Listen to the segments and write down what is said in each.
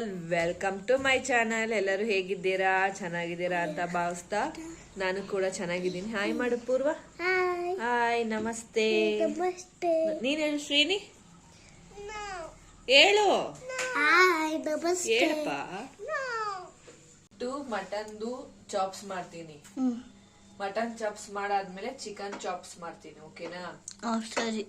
All welcome to my channel ಎಲ್ಲರೂ ಹೇಗಿದ್ದೀರಾ? ಚೆನ್ನಾಗಿದ್ದೀರಾ ಅಂತ ಭಾವಿಸ್ತಾ ನಾನು ಕೂಡ ಚೆನ್ನಾಗಿದ್ದೀನಿ. ಹಾಯ್ ಮಾಡು ಪೂರ್ವ ಹಾಯ್ ನಮಸ್ತೆ. ನೀನ್ ಹೇಳು ಶ್ರೀನಿ? ಹೇಳು. ಹೇಳಪ್ಪ. ಟು ಮಟನ್ದು ಚಾಪ್ಸ್ ಮಾಡ್ತೀನಿ. ಮಟನ್ ಚಾಪ್ಸ್ ಮಾಡಾದ್ಮೇಲೆ ಚಿಕನ್ ಚಾಪ್ಸ್ ಮಾಡ್ತೀನಿ ಓಕೆನಾ ಸರಿ.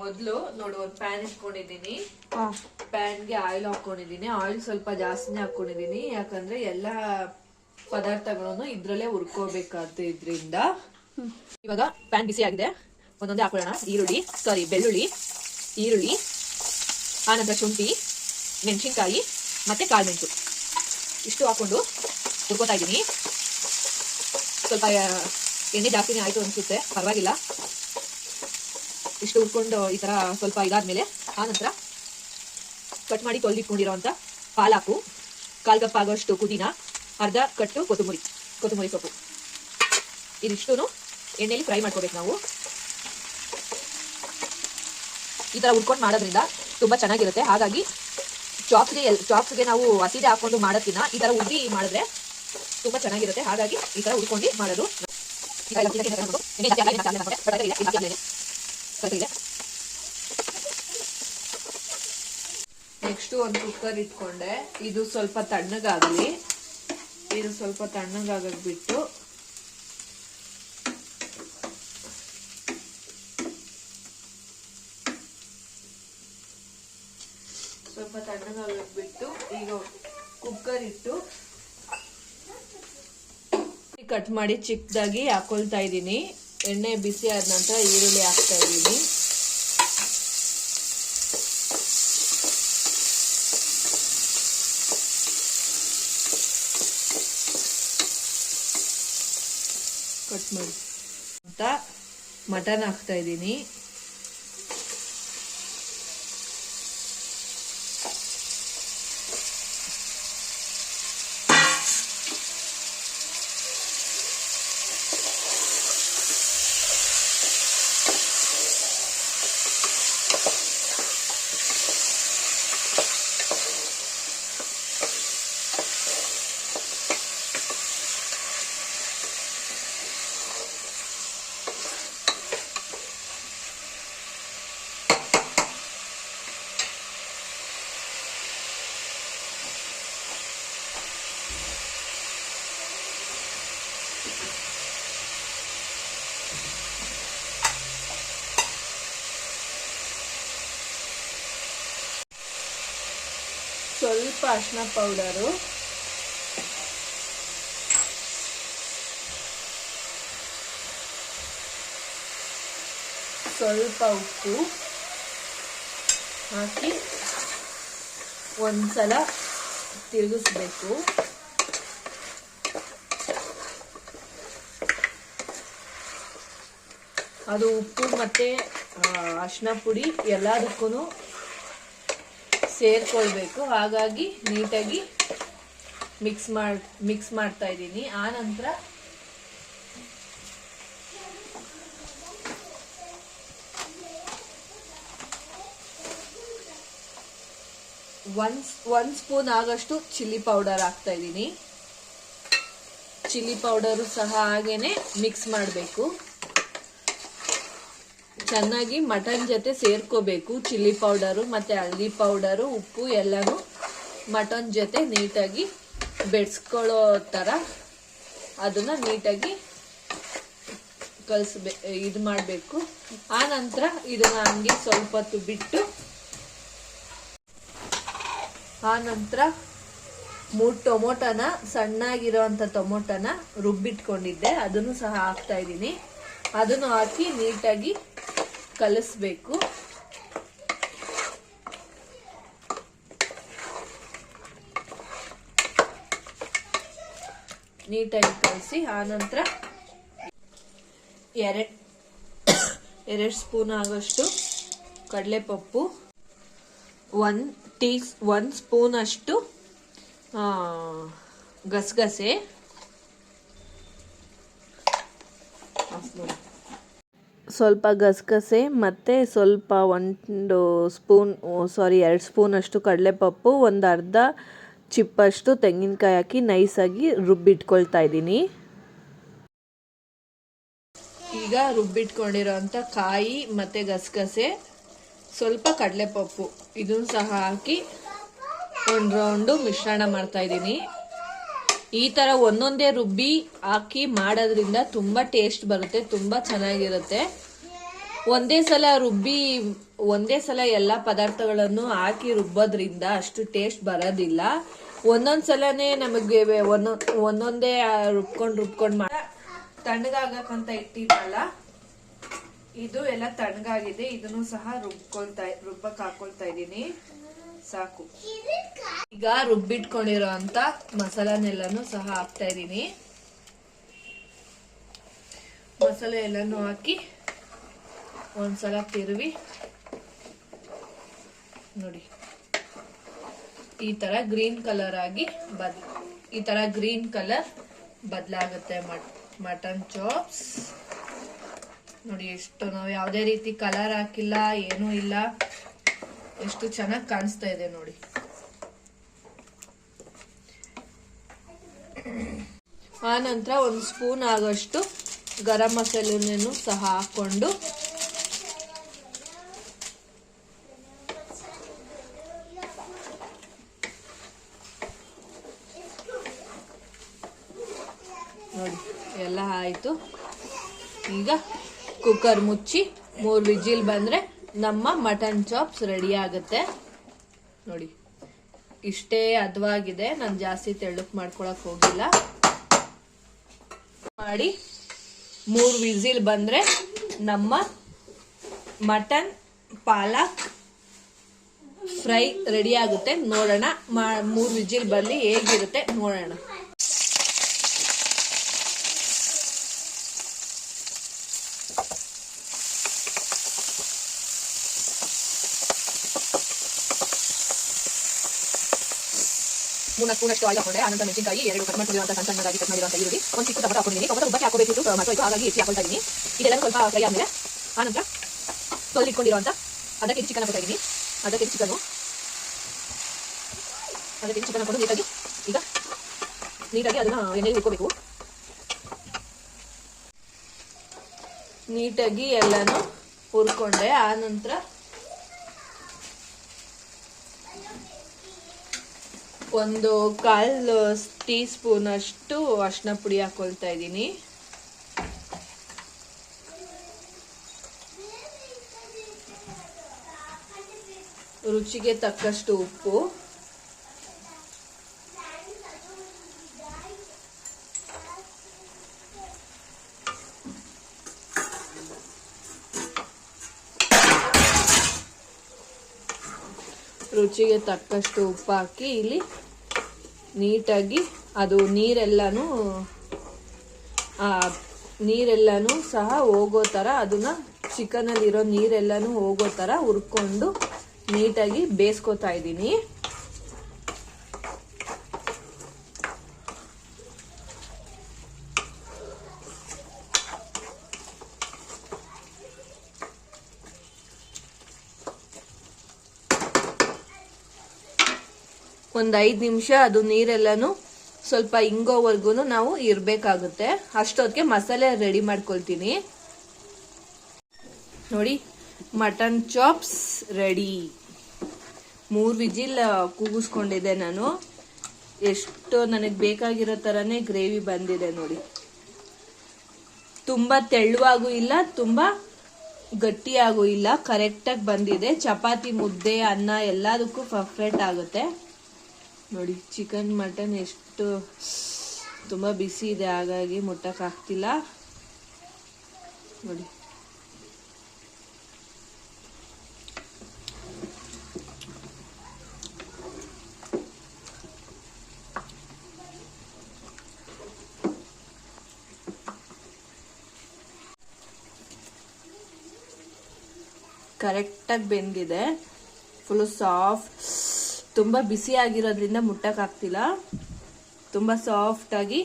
ಮೊದಲು ನೋಡು ಒಂದು ಪ್ಯಾನ್ ಇಟ್ಕೊಂಡಿದ್ದೀನಿ. ಪ್ಯಾನ್ ಪ್ಯಾನ್ಗೆ ಆಯಿಲ್ ಹಾಕೊಂಡಿದ್ದೀನಿ. ಆಯಿಲ್ ಸ್ವಲ್ಪ ಜಾಸ್ತಿನೇ ಹಾಕೊಂಡಿದ್ದೀನಿ. ಯಾಕಂದ್ರೆ ಎಲ್ಲ ಪದಾರ್ಥಗಳನ್ನು ಇದ್ರಲ್ಲೇ ಹುರ್ಕೋಬೇಕಾದ ಇದ್ರಿಂದ ಇವಾಗ ಪ್ಯಾನ್ ಬಿಸಿ ಆಗಿದೆ. ಒಂದೊಂದೇ ಹಾಕೊಳ್ಳೋಣ. ಈರುಳ್ಳಿ ಸಾರಿ ಬೆಳ್ಳುಳ್ಳಿ ಈರುಳ್ಳಿ ಆನಂತರ ಶುಂಠಿ ಮೆಣಸಿನ್ಕಾಯಿ ಮತ್ತೆ ಕಾಳುಮೆಣಸು ಇಷ್ಟು ಹಾಕೊಂಡು ಹುರ್ಕೋತಾ ಇದ್ದೀನಿ. ಸ್ವಲ್ಪ ಎಣ್ಣೆ ಜಾಸ್ತಿನೇ ಆಯ್ತು ಅನ್ಸುತ್ತೆ. ಪರವಾಗಿಲ್ಲ. ಇಷ್ಟು ಹುರ್ಕೊಂಡು ಈ ತರ ಸ್ವಲ್ಪ ಇದಾದ್ಮೇಲೆ ಆನಂತರ ಕಟ್ ಮಾಡಿ ತೊಳೆದಿಟ್ಕೊಂಡಿರೋಂಥ ಪಾಲಾಕು, ಕಾಲ್ ಕಪ್ ಆಗೋಷ್ಟು ಪುದೀನ, ಅರ್ಧ ಕಟ್ಟು ಕೊತ್ತಂಬರಿ ಕೊತ್ತಂಬರಿ ಸೊಪ್ಪು. ಇದಿಷ್ಟು ಎಣ್ಣೆಲಿ ಫ್ರೈ ಮಾಡ್ಕೋಬೇಕು ನಾವು. ಈ ತರ ಹುರ್ಕೊಂಡು ಮಾಡೋದ್ರಿಂದ ತುಂಬಾ ಚೆನ್ನಾಗಿರುತ್ತೆ. ಹಾಗಾಗಿ ಚಾಪ್ಸ್ಗೆ ಎಲ್, ಚಾಪ್ಸ್ಗೆ ನಾವು ಹಸಿದೆ ಹಾಕೊಂಡು ಮಾಡೋದ್ಕಿಂತ ಈ ತರ ಉದ್ದಿ ಮಾಡಿದ್ರೆ ತುಂಬಾ ಚೆನ್ನಾಗಿರುತ್ತೆ. ಹಾಗಾಗಿ ಈ ತರ ಉಟ್ಕೊಂಡು ಮಾಡೋದು. ನೆಕ್ಸ್ಟ್ ಒಂದು ಕುಕ್ಕರ್ ಇಟ್ಕೊಂಡೆ. ಇದು ಸ್ವಲ್ಪ ತಣ್ಣಗಾಗಲಿ. ಇದು ಸ್ವಲ್ಪ ತಣ್ಣಗಾಗಕ್ ಬಿಟ್ಟು. ಸ್ವಲ್ಪ ತಣ್ಣಗಾಗಕ್ ಬಿಟ್ಟು ಈಗ ಕುಕ್ಕರ್ ಇಟ್ಟು ಕಟ್ ಮಾಡಿ ಚಿಕ್ಕದಾಗಿ ಹಾಕೊಳ್ತಾ ಇದ್ದೀನಿ. ಎಣ್ಣೆ ಬಿಸಿ ಆದ ನಂತರ ಈರುಳ್ಳಿ ಹಾಕ್ತಾ ಇದ್ದೀನಿ. ಕಟ್ ಮಾಡಿ. ಅಂತ ಮಟನ್ ಹಾಕ್ತಾ ಇದ್ದೀನಿ. ಸ್ವಲ್ಪ ಅರಿಶಿನ ಪೌಡರು. ಸ್ವಲ್ಪ ಉಪ್ಪು ಹಾಕಿ ಒಂದ್ಸಲ ತಿರುಗಿಸ್ಬೇಕು. ಅದು ಉಪ್ಪು ಮತ್ತೆ ಅರಿಶಿನ ಪುಡಿ ಎಲ್ಲದಕ್ಕೂ ಸೇರ್ಕೊಳ್ಬೇಕು. ಹಾಗಾಗಿ ನೀಟಾಗಿ ಮಿಕ್ಸ್ ಮಾಡ್ ಮಿಕ್ಸ್ ಮಾಡ್ತಾ ಇದ್ದೀನಿ. ಆ ನಂತರ ಒನ್ ಒನ್ ಸ್ಪೂನ್ ಆಗಷ್ಟು ಚಿಲ್ಲಿ ಪೌಡರ್ ಹಾಕ್ತಾ ಇದ್ದೀನಿ. ಚಿಲ್ಲಿ ಪೌಡರು ಸಹ ಹಾಗೇನೆ ಮಿಕ್ಸ್ ಮಾಡಬೇಕು. ಚೆನ್ನಾಗಿ ಮಟನ್ ಜೊತೆ ಸೇರ್ಕೋಬೇಕು. ಚಿಲ್ಲಿ ಪೌಡರು ಮತ್ತು ಹಳದಿ ಪೌಡರು, ಉಪ್ಪು ಎಲ್ಲನೂ ಮಟನ್ ಜೊತೆ ನೀಟಾಗಿ ಬೆಡ್ಸ್ಕೊಳ್ಳೋ ಥರ ಅದನ್ನು ನೀಟಾಗಿ ಕಲಿಸ್ಬೇ, ಇದು ಮಾಡಬೇಕು. ಆ ನಂತರ ಇದನ್ನು ಹಂಗೆ ಸ್ವಲ್ಪ ಹೊತ್ತು ಬಿಟ್ಟು ಆ ನಂತರ ಮೂರು ಟೊಮೊಟೊನ ಸಣ್ಣಾಗಿರೋವಂಥ ಟೊಮೊಟೊನ ರುಬ್ಬಿಟ್ಕೊಂಡಿದ್ದೆ. ಅದನ್ನು ಸಹ ಹಾಕ್ತಾ ಇದ್ದೀನಿ. ಅದನ್ನು ಹಾಕಿ ನೀಟಾಗಿ ಕಲಿಸ್ಬೇಕು. ನೀಟಾಗಿ ಕಲಸಿ, ಆನಂತರ ಎರಡು ಎರಡು ಸ್ಪೂನ್ ಆಗೋಷ್ಟು ಕಡಲೆಪಪ್ಪು ಒನ್ ಟೀ ಒನ್ ಸ್ಪೂನ್ ಅಷ್ಟು ಗಸಗಸೆ ಆಫ್ ಮಾಡು. ಸ್ವಲ್ಪ ಗಸಗಸೆ ಮತ್ತು ಸ್ವಲ್ಪ ಒಂದು ಸ್ಪೂನ್ ಸಾರಿ, ಎರಡು ಸ್ಪೂನಷ್ಟು ಕಡಲೆಪಪ್ಪು, ಒಂದು ಅರ್ಧ ಚಿಪ್ಪಷ್ಟು ತೆಂಗಿನಕಾಯಿ ಹಾಕಿ ನೈಸಾಗಿ ರುಬ್ಬಿಟ್ಕೊಳ್ತಾ ಇದ್ದೀನಿ. ಈಗ ರುಬ್ಬಿಟ್ಕೊಂಡಿರೋಂಥ ಕಾಯಿ ಮತ್ತು ಗಸಗಸೆ, ಸ್ವಲ್ಪ ಕಡಲೆಪಪ್ಪು, ಇದನ್ನು ಸಹ ಹಾಕಿ ಒಂದು ರೌಂಡು ಮಿಶ್ರಣ ಮಾಡ್ತಾ ಇದ್ದೀನಿ. ಈ ತರ ಒಂದೊಂದೇ ರುಬ್ಬಿ ಹಾಕಿ ಮಾಡೋದ್ರಿಂದ ತುಂಬಾ ಟೇಸ್ಟ್ ಬರುತ್ತೆ, ತುಂಬಾ ಚೆನ್ನಾಗಿರುತ್ತೆ. ಒಂದೇ ಸಲ ರುಬ್ಬಿ, ಒಂದೇ ಸಲ ಎಲ್ಲ ಪದಾರ್ಥಗಳನ್ನು ಹಾಕಿ ರುಬ್ಬೋದ್ರಿಂದ ಅಷ್ಟು ಟೇಸ್ಟ್ ಬರೋದಿಲ್ಲ. ಒಂದೊಂದ್ ಸಲನೇ ನಮಗೆ ಒಂದೊಂದ್ ಒಂದೊಂದೇ ರುಬ್ಕೊಂಡು ರುಬ್ಕೊಂಡು ಮಾಡ ತಣ್ಣಗಾಗಕ್ಕಂತ ಇಟ್ಟಿದ್ದಲ್ಲ ಇದು ಎಲ್ಲ ತಣ್ಣಗಾಗಿದೆ, ಇದನ್ನು ಸಹ ರುಬ್ಕೊಳ್ತಾ ರುಬ್ಬಕ್ಕೆ ಹಾಕೊಳ್ತಾ ಇದ್ದೀನಿ. ಸಾಕು. ಈಗ ರುಬ್ಬಿಟ್ಕೊಂಡಿರೋ ಅಂತ ಮಸಾಲಾನೆಲ್ಲನೂ ಸಹ ಹಾಕ್ತಾ ಇದ್ದೀನಿ. ಮಸಾಲೆ ಎಲ್ಲನೂ ಹಾಕಿ ಒಂದ್ಸಲ ತಿರುವಿ. ನೋಡಿ. ಈ ತರ ಗ್ರೀನ್ ಕಲರ್ ಆಗಿ ಬದ್ ಈ ತರ ಗ್ರೀನ್ ಕಲರ್ ಬದಲಾಗುತ್ತೆ ಮಟನ್ ಚಾಪ್ಸ್. ನೋಡಿ ಎಷ್ಟು ನಾವು ಯಾವುದೇ ರೀತಿ ಕಲರ್ ಹಾಕಿಲ್ಲ ಏನೂ ಇಲ್ಲ. ಎಷ್ಟು ಚೆನ್ನಾಗಿ ಕಾಣಿಸ್ತಾ ಇದೆ ನೋಡಿ. ಆ ನಂತರ ಒಂದು ಸ್ಪೂನ್ ಆಗೋಷ್ಟು ಗರಂ ಮಸಾಲೆನೂ ಸಹ ಹಾಕ್ಕೊಂಡು. ನೋಡಿ, ಎಲ್ಲ ಆಯಿತು. ಈಗ ಕುಕ್ಕರ್ ಮುಚ್ಚಿ ಮೂರು ವಿಜಿಲ್ ಬಂದರೆ ನಮ್ಮ ಮಟನ್ ಚಾಪ್ಸ್ ರೆಡಿ ಆಗುತ್ತೆ. ನೋಡಿ, ಇಷ್ಟೇ ಅದವಾಗಿದೆ. ನಾನು ಜಾಸ್ತಿ ತೆಳ್ಳಕ್ ಮಾಡ್ಕೊಳಕ್ ಹೋಗಿಲ್ಲ. ಮಾಡಿ ಮೂರು ವಿಸಿಲ್ ಬಂದರೆ ನಮ್ಮ ಮಟನ್ ಪಾಲಕ್ ಫ್ರೈ ರೆಡಿ ಆಗುತ್ತೆ. ನೋಡೋಣ ಮೂರು ವಿಜಿಲ್ ಬರಲಿ ಹೇಗಿರುತ್ತೆ ನೋಡೋಣ. ಮೂರು ಸ್ಪೂನಷ್ಟು ಆಯಿಲ್ ಹಾಕೊಂಡೆ ಆನಂತರ ಮೆಣಸಿನಕಾಯಿ, ಎರಡು ಕಟ್ ಮಾಡಿರುವಂತ ಸಣ್ಣ ಸಣ್ಣದಾಗಿ ಕಟ್ ಮಾಡಿರುವಂಥ ಈರುಳ್ಳಿ, ಒಂದು ಚಿಕ್ಕ ಟೊಮಟೊ ಹಾಕೊಂಡಿದ್ದೀನಿ. ಟೊಮಟ ಉಬ್ಬಕ್ಕೆ ಹಾಕೋಬೇಕಿತ್ತು ಮತ್ತು ಹಾಗಾಗಿ ಹೆಚ್ಚಿ ಹಾಕೊಳ್ತಾ ಇದ್ದೀನಿ ಇದೆಲ್ಲ ಸ್ವಲ್ಪ ಫ್ರೈ ಆದಮೇಲೆ ಆನಂತರ ತೊಳೆದು ಅದಕ್ಕೆ ಅರ್ಧ ಕೆಜಿ ಚಿಕನ್ ಹಾಕೋತಾ ಇದ್ದೀನಿ ಅರ್ಧ ಕೆಜಿ ಚಿಕನ್ನು. ಅರ್ಧ ಕೆಜಿ ಚಿಕನ್ ಹಾಕೊಂಡು ನೀಟಾಗಿ ಈಗ ನೀಟಾಗಿ ಅದನ್ನ ಎಣ್ಣೆಗೆ ಹುರ್ಕೋಬೇಕು. ನೀಟಾಗಿ ಎಲ್ಲನೂ ಹುರ್ಕೊಂಡೆ ಆ ಒಂದು ಕಾಲು ಟೀ ಸ್ಪೂನ್ ಅಷ್ಟು ಅರ್ಶಿನ ಪುಡಿ ಹಾಕೊಳ್ತಾ ಇದ್ದೀನಿ. ರುಚಿಗೆ ತಕ್ಕಷ್ಟು ಉಪ್ಪು. ರುಚಿಗೆ ತಕ್ಕಷ್ಟು ಉಪ್ಪು ಹಾಕಿ ಇಲ್ಲಿ ನೀಟಾಗಿ ಅದು ನೀರೆಲ್ಲನೂ ನೀರೆಲ್ಲನೂ ಸಹ ಹೋಗೋ ಥರ ಅದನ್ನು ಚಿಕನಲ್ಲಿರೋ ನೀರೆಲ್ಲನೂ ಹೋಗೋ ಥರ ಹುರ್ಕೊಂಡು ನೀಟಾಗಿ ಬೇಯಿಸ್ಕೊತಾ ಇದ್ದೀನಿ. ಒಂದು ಐದು ನಿಮಿಷ ಅದು ನೀರೆಲ್ಲನೂ ಸ್ವಲ್ಪ ಇಂಗೋವರೆಗೂ ನಾವು ಇರಬೇಕಾಗುತ್ತೆ. ಅಷ್ಟೊತ್ತಿಗೆ ಮಸಾಲೆ ರೆಡಿ ಮಾಡ್ಕೊಳ್ತೀನಿ. ನೋಡಿ ಮಟನ್ ಚಾಪ್ಸ್ ರೆಡಿ ಮೂರು ವಿಜಿಲ್ ಕೂಗಿಸ್ಕೊಂಡಿದ್ದೆ ನಾನು. ಎಷ್ಟು ನನಗೆ ಬೇಕಾಗಿರೋ ಥರನೇ ಗ್ರೇವಿ ಬಂದಿದೆ ನೋಡಿ. ತುಂಬ ತೆಳುವಾಗೂ ಇಲ್ಲ, ತುಂಬ ಗಟ್ಟಿಯಾಗೂ ಇಲ್ಲ. ಕರೆಕ್ಟಾಗಿ ಬಂದಿದೆ. ಚಪಾತಿ, ಮುದ್ದೆ, ಅನ್ನ ಎಲ್ಲದಕ್ಕೂ ಪರ್ಫೆಕ್ಟ್ ಆಗುತ್ತೆ. ನೋಡಿ ಚಿಕನ್ ಮಟನ್ ಎಷ್ಟು ತುಂಬ ಬಿಸಿ ಇದೆ ಹಾಗಾಗಿ ಮುಟ್ಟಕ್ಕಾಗ್ತಿಲ್ಲ ನೋಡಿ. ಕರೆಕ್ಟಾಗಿ ಬೆಂದಿದೆ. ಫುಲ್ಲು ಸಾಫ್ಟ್ ತುಂಬ ಬಿಸಿ ಆಗಿರೋದ್ರಿಂದ ಮುಟ್ಟಕ್ಕಾಗ್ತಿಲ್ಲ ತುಂಬ ಸಾಫ್ಟಾಗಿ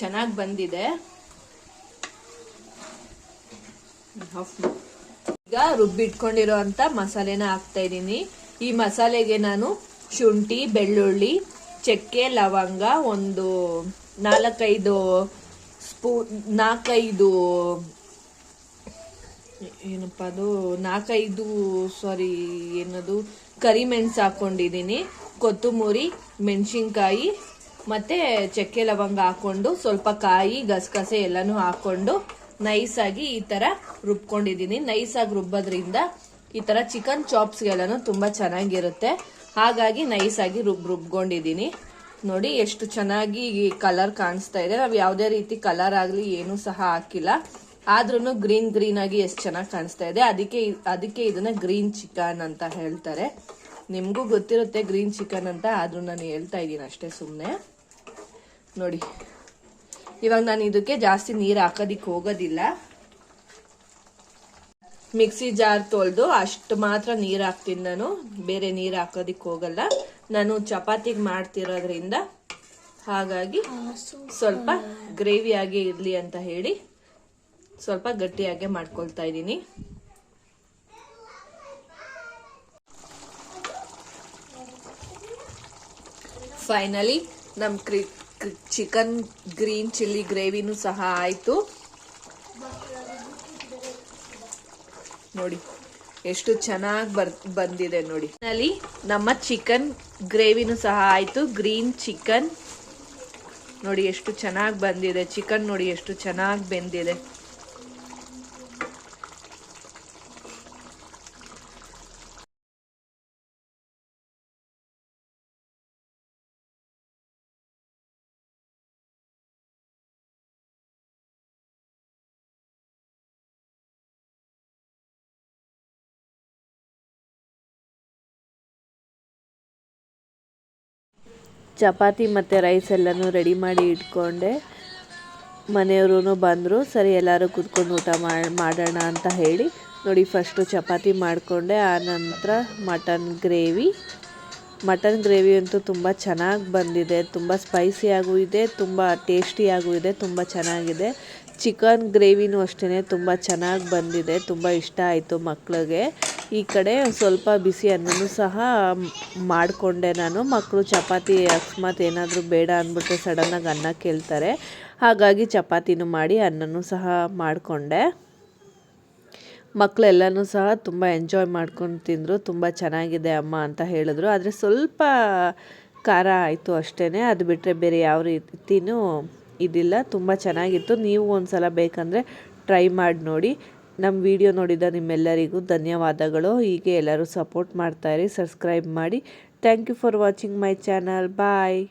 ಚೆನ್ನಾಗಿ ಬಂದಿದೆ. ಈಗ ರುಬ್ಬಿಟ್ಕೊಂಡಿರೋ ಅಂತ ಮಸಾಲೆನ ಹಾಕ್ತಾ ಇದ್ದೀನಿ. ಈ ಮಸಾಲೆಗೆ ನಾನು ಶುಂಠಿ, ಬೆಳ್ಳುಳ್ಳಿ, ಚಕ್ಕೆ, ಲವಂಗ ಒಂದು ನಾಲ್ಕೈದು ಸ್ಪೂನ್ ನಾಲ್ಕೈದು ಏನಪ್ಪ ಅದು ನಾಲ್ಕೈದು ಸಾರಿ ಏನದು? ಕರಿಮೆಣಸು ಹಾಕೊಂಡಿದ್ದೀನಿ, ಕೊತ್ತಂಬರಿ, ಮೆಣಸಿನ್ಕಾಯಿ, ಮತ್ತು ಚಕ್ಕೆ ಲವಂಗ ಹಾಕ್ಕೊಂಡು ಸ್ವಲ್ಪ ಕಾಯಿ, ಗಸಗಸೆ ಎಲ್ಲನೂ ಹಾಕ್ಕೊಂಡು ನೈಸಾಗಿ ಈ ಥರ ರುಬ್ಕೊಂಡಿದ್ದೀನಿ. ನೈಸಾಗಿ ರುಬ್ಬೋದ್ರಿಂದ ಈ ಥರ ಚಿಕನ್ ಚಾಪ್ಸ್ಗೆಲ್ಲನೂ ತುಂಬ ಚೆನ್ನಾಗಿರುತ್ತೆ. ಹಾಗಾಗಿ ನೈಸಾಗಿ ರುಬ್ ರುಬ್ಕೊಂಡಿದ್ದೀನಿ. ನೋಡಿ ಎಷ್ಟು ಚೆನ್ನಾಗಿ ಕಲರ್ ಕಾಣಿಸ್ತಾ ಇದೆ. ನಾವು ಯಾವುದೇ ರೀತಿ ಕಲರ್ ಆಗಲಿ ಏನೂ ಸಹ ಹಾಕಿಲ್ಲ. ಆದ್ರೂ ಗ್ರೀನ್ ಗ್ರೀನ್ ಆಗಿ ಎಷ್ಟು ಚೆನ್ನಾಗಿ ಕಾಣಿಸ್ತಾ ಇದೆ. ಅದಕ್ಕೆ ಅದಕ್ಕೆ ಇದನ್ನ ಗ್ರೀನ್ ಚಿಕನ್ ಅಂತ ಹೇಳ್ತಾರೆ. ನಿಮಗೂ ಗೊತ್ತಿರುತ್ತೆ ಗ್ರೀನ್ ಚಿಕನ್ ಅಂತ ಆದ್ರೂ ನಾನು ಹೇಳ್ತಾ ಇದ್ದೀನಿ ಅಷ್ಟೇ ಸುಮ್ಮನೆ ನೋಡಿ ಇವಾಗ ನಾನು ಇದಕ್ಕೆ ಜಾಸ್ತಿ ನೀರು ಹಾಕೋದಿಕ್ಕೆ ಹೋಗೋದಿಲ್ಲ. ಮಿಕ್ಸಿ ಜಾರ್ ತೊಳೆದು ಅಷ್ಟು ಮಾತ್ರ ನೀರು ಹಾಕ್ತೀನಿ ನಾನು. ಬೇರೆ ನೀರು ಹಾಕೋದಿಕ್ಕೆ ಹೋಗಲ್ಲ. ನಾನು ಚಪಾತಿಗೆ ಮಾಡ್ತಿರೋದ್ರಿಂದ ಹಾಗಾಗಿ ಸ್ವಲ್ಪ ಗ್ರೇವಿ ಆಗಿ ಇರಲಿ ಅಂತ ಹೇಳಿ. ಸ್ವಲ್ಪ ಗಟ್ಟಿಯಾಗೆ ಮಾಡ್ಕೊಳ್ತಾ ಇದ್ದೀನಿ. ಫೈನಲಿ ನಮ್ಮ ಕ್ರಿ ಚಿಕನ್ ಗ್ರೀನ್ ಚಿಲ್ಲಿ ಗ್ರೇವಿನೂ ಸಹ ಆಯಿತು. ನೋಡಿ, ಎಷ್ಟು ಚೆನ್ನಾಗಿ ಬರ್, ಬಂದಿದೆ ನೋಡಿ. ಅಲ್ಲಿ ನಮ್ಮ ಚಿಕನ್ ಗ್ರೇವಿನೂ ಸಹ ಆಯಿತು. ಗ್ರೀನ್ ಚಿಕನ್ ನೋಡಿ, ಎಷ್ಟು ಚೆನ್ನಾಗಿ ಬಂದಿದೆ. ಚಿಕನ್ ನೋಡಿ, ಎಷ್ಟು ಚೆನ್ನಾಗಿ ಬೆಂದಿದೆ. ಚಪಾತಿ ಮತ್ತು ರೈಸ್ ಎಲ್ಲನೂ ರೆಡಿ ಮಾಡಿ ಇಟ್ಕೊಂಡೆ. ಮನೆಯವರು ಬಂದರು, ಸರಿ, ಎಲ್ಲರೂ ಕೂತ್ಕೊಂಡು ಊಟ ಮಾಡಿ, ಮಾಡೋಣ ಅಂತ ಹೇಳಿ. ನೋಡಿ ಫಸ್ಟು ಚಪಾತಿ ಮಾಡಿಕೊಂಡೆ ಆನಂತರ ಮಟನ್ ಗ್ರೇವಿ ಮಟನ್ ಗ್ರೇವಿ ಅಂತೂ ತುಂಬ ಚೆನ್ನಾಗಿ ಬಂದಿದೆ, ತುಂಬ ಸ್ಪೈಸಿಯಾಗೂ ಇದೆ, ತುಂಬ ಟೇಸ್ಟಿಯಾಗೂ ಇದೆ, ತುಂಬ ಚೆನ್ನಾಗಿದೆ. ಚಿಕನ್ ಗ್ರೇವಿನೂ ಅಷ್ಟೇ ತುಂಬ ಚೆನ್ನಾಗಿ ಬಂದಿದೆ, ತುಂಬ ಇಷ್ಟ ಆಯಿತು ಮಕ್ಕಳಿಗೆ ಈ ಕಡೆ ಸ್ವಲ್ಪ ಬಿಸಿ ಅನ್ನನೂ ಸಹ ಮಾಡಿಕೊಂಡೆ ನಾನು. ಮಕ್ಕಳು ಚಪಾತಿ ಅಕಸ್ಮಾತ್ ಏನಾದರೂ ಬೇಡ ಅಂದ್ಬಿಟ್ಟು ಸಡನ್ನಾಗಿ ಅನ್ನ ಕೇಳ್ತಾರೆ. ಹಾಗಾಗಿ ಚಪಾತಿನೂ ಮಾಡಿ ಅನ್ನನೂ ಸಹ ಮಾಡಿಕೊಂಡೆ. ಮಕ್ಕಳೆಲ್ಲನೂ ಸಹ ತುಂಬ ಎಂಜಾಯ್ ಮಾಡ್ಕೊಂಡು ತಿಂದರು. ತುಂಬ ಚೆನ್ನಾಗಿದೆ ಅಮ್ಮ ಅಂತ ಹೇಳಿದ್ರು. ಆದರೆ ಸ್ವಲ್ಪ ಖಾರ ಆಯಿತು ಅಷ್ಟೇ ಅದು ಬಿಟ್ಟರೆ ಬೇರೆ ಯಾವ ರೀತಿಯೂ ಇದಿಲ್ಲ. ತುಂಬ ಚೆನ್ನಾಗಿತ್ತು. ನೀವು ಒಂದು ಸಲ ಬೇಕಂದರೆ ಟ್ರೈ ಮಾಡಿ ನೋಡಿ. ನಮ್ಮ ವಿಡಿಯೋ ನೋಡಿದ ನಿಮ್ಮೆಲ್ಲರಿಗೂ ಧನ್ಯವಾದಗಳು. ಹೀಗೆ ಎಲ್ಲರೂ ಸಪೋರ್ಟ್ ಮಾಡ್ತಾಯಿರಿ ಸಬ್ಸ್ಕ್ರೈಬ್ ಮಾಡಿ. Thank you for watching my channel bye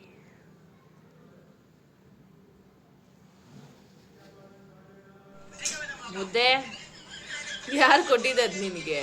ಯಾರು ನಿನಗೆ?